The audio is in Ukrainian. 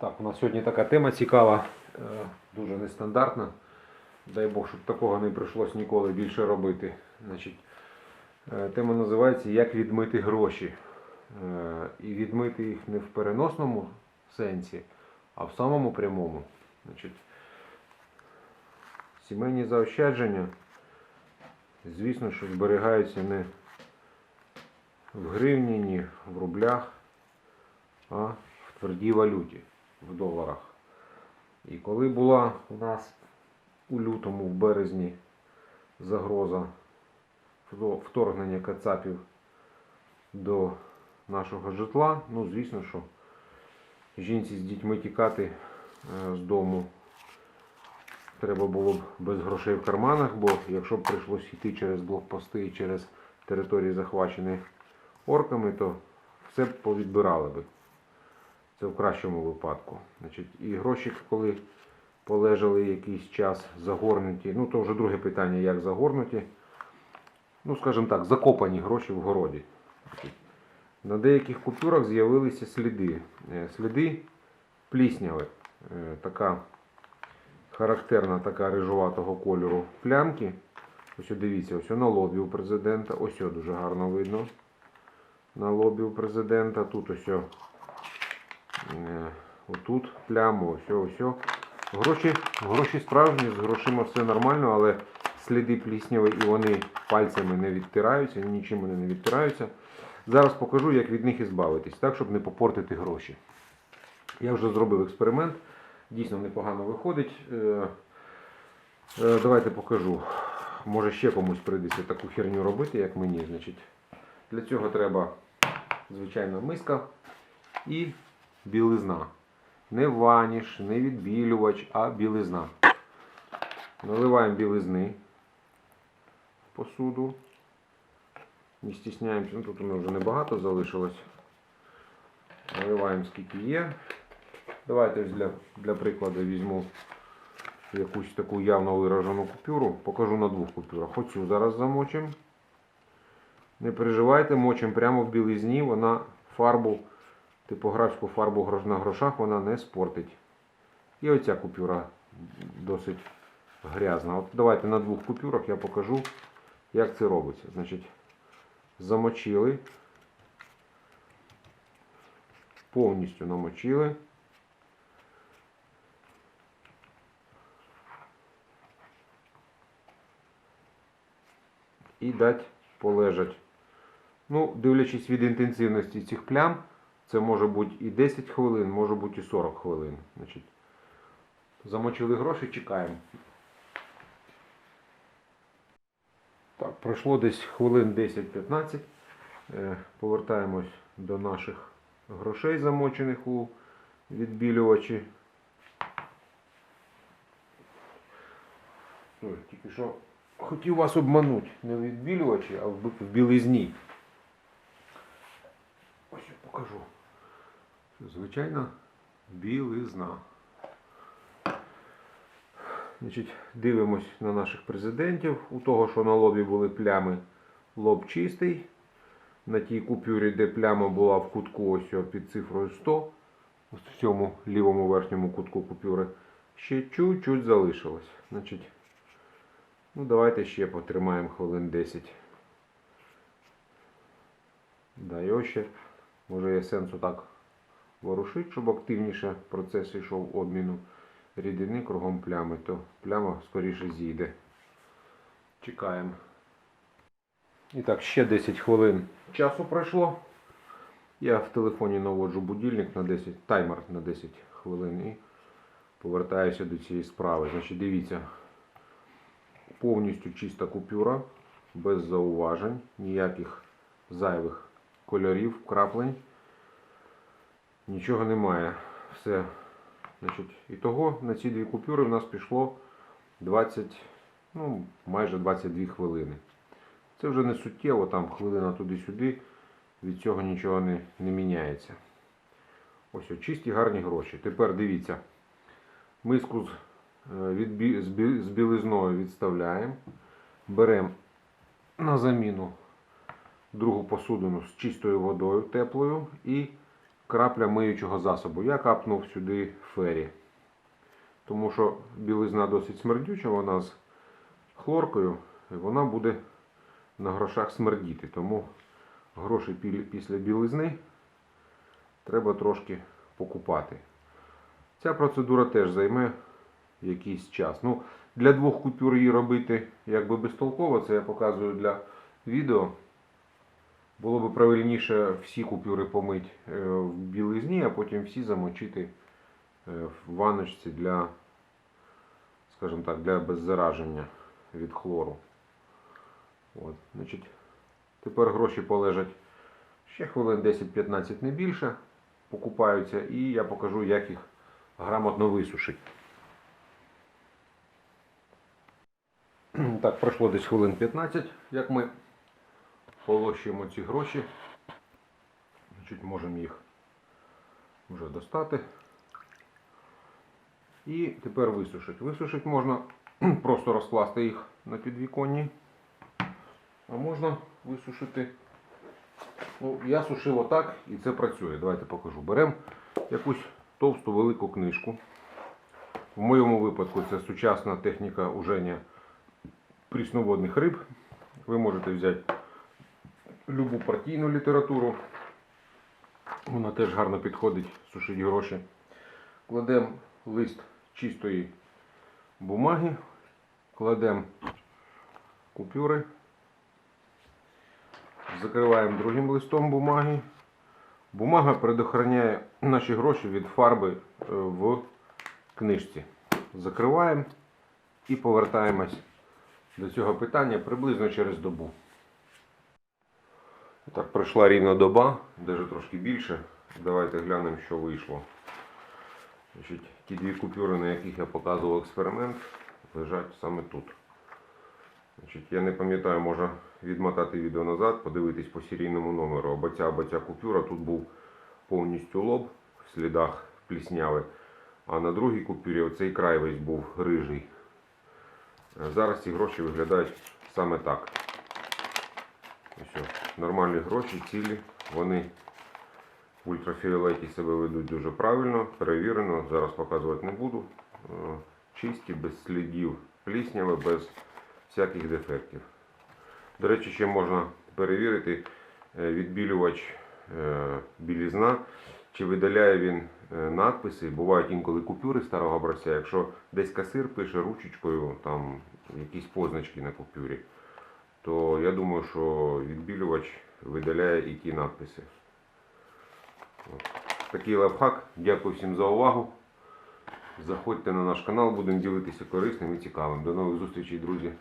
Так, у нас сьогодні така тема цікава, е, дуже нестандартна. Дай Бог, щоб такого не прийшлось ніколи більше робити. Значить, е, тема називається Як відмити гроші. Е, І відмити їх не в переносному сенсі, а в самому прямому. Значить, сімейні заощадження, звісно, що зберігаються не в гривні, ні в рублях, а в твердій валюті, в доларах. І коли була у нас у лютому, в березні загроза вторгнення кацапів до нашого житла, ну звісно, що жінці з дітьми тікати е, з дому треба було б без грошей в карманах, бо якщо б прийшлось йти через блокпости і через території захвачені орками, то все б повідбирали би. Це в кращому випадку. Значить, і гроші, коли полежали якийсь час загорнуті, ну то вже друге питання, як загорнуті. Ну, скажімо так, закопані гроші в городі. На деяких купюрах з'явилися сліди. Е, Сліди плісняви. Е, Така характерна така рижуватого кольору плямки. Ось дивіться, ось на лобі у президента. Ось дуже гарно видно. На лобі у президента. Тут ось. Е, Отут пляму, ось, ось. Гроші, гроші справжні, з грошима все нормально, але сліди плісняви і вони пальцями не відтираються, нічим вони не відтираються. Зараз покажу, як від них ізбавитись, так, щоб не попортити гроші. Я вже зробив експеримент, дійсно непогано виходить. Е, е, Давайте покажу. Може ще комусь прийдеться таку херню робити, як мені. Значить, для цього треба звичайна миска і білизна. Не ваніш, не відбілювач, а білизна. Наливаємо білизни в посуду. Не стісняємося, ну тут у мене вже небагато залишилось. Наливаємо скільки є. Давайте для, для прикладу візьму якусь таку явно виражену купюру. Покажу на двох купюрах. Оцю зараз замочимо. Не переживайте, мочимо прямо в білизні, вона фарбу типографську фарбу на грошах вона не спортить. І оця купюра досить грязна. От давайте на двох купюрах я покажу, як це робиться. Значить, замочили, повністю намочили. І дать полежать. Ну, дивлячись від інтенсивності цих плям, це може бути і 10 хвилин, може бути і 40 хвилин. Значить, замочили гроші, чекаємо. Так, пройшло десь хвилин 10-15. Е, Повертаємось до наших грошей, замочених у відбілювачі. Ой, тільки що хотів вас обманути. Не в відбілювачі, а в білизні. Ось я покажу. Звичайна білизна. Значить, дивимось на наших президентів. У того, що на лобі були плями, лоб чистий. На тій купюрі, де пляма була в кутку, ось під цифрою 100, ось в цьому лівому верхньому кутку купюри, ще чуть-чуть залишилось. Значить, ну давайте ще потримаємо хвилин 10. Да, його ще може є сенсу так ворушити, щоб активніше процес йшов обміну рідини кругом плями, то пляма скоріше зійде. Чекаємо. І так, ще 10 хвилин часу пройшло. Я в телефоні наводжу будильник на 10, таймер на 10 хвилин і повертаюся до цієї справи. Значить, дивіться, повністю чиста купюра, без зауважень, ніяких зайвих кольорів, краплень. Нічого немає. Все. Значить, і того на ці дві купюри в нас пішло 20, ну, майже 22 хвилини. Це вже не суттєво, там хвилина туди-сюди, від цього нічого не, не міняється. Ось чисті гарні гроші. Тепер дивіться, миску з, е, від, з, з білизною відставляємо, беремо на заміну другу посудину з чистою водою теплою і крапля миючого засобу. Я капнув сюди фері. Тому що білизна досить смердюча, вона з хлоркою, і вона буде на грошах смердіти. Тому гроші після білизни треба трошки покупати. Ця процедура теж займе якийсь час. Ну, для двох купюр її робити якби безтолково, це я показую для відео. Було б правильніше всі купюри помити е, в білизні, а потім всі замочити е, в ванночці для, скажімо так, для беззараження від хлору. От, значить, тепер гроші полежать ще хвилин 10-15 не більше, покупаються, і я покажу, як їх грамотно висушити. Так, пройшло десь хвилин 15, як ми полощуємо ці гроші. Значить, можемо їх вже достати. І тепер висушити. Висушити можна просто розкласти їх на підвіконні. А можна висушити. Ну, я сушив отак і це працює. Давайте покажу. Беремо якусь товсту велику книжку. В моєму випадку це сучасна техніка уження прісноводних риб. Ви можете взяти любу партійну літературу. Вона теж гарно підходить, сушить гроші. Кладемо лист чистої бумаги, кладемо купюри, закриваємо другим листом бумаги. Бумага предохраняє наші гроші від фарби е, в книжці. Закриваємо і повертаємось до цього питання приблизно через добу. Так, пройшла рівно доба, навіть трошки більше. Давайте глянемо, що вийшло. Значить, ті дві купюри, на яких я показував експеримент, лежать саме тут. Значить, я не пам'ятаю, можна відмотати відео назад, подивитись по серійному номеру. Або ця, купюра тут був повністю лоб в слідах плісняви. А на другій купюрі оцей край весь був рижий. Зараз ці гроші виглядають саме так. О, нормальні гроші, цілі, вони в ультрафіолеті себе ведуть дуже правильно, перевірено, зараз показувати не буду. Е, Чисті, без слідів плісняви, без всяких дефектів. До речі, ще можна перевірити е, відбілювач е, білізна, чи видаляє він надписи. Бувають інколи купюри старого образця. Якщо десь касир пише ручечкою, там якісь позначки на купюрі, то я думаю, що відбілювач видаляє і ті надписи. Такий лайфхак. Дякую всім за увагу. Заходьте на наш канал, будемо ділитися корисним і цікавим. До нових зустрічей, друзі.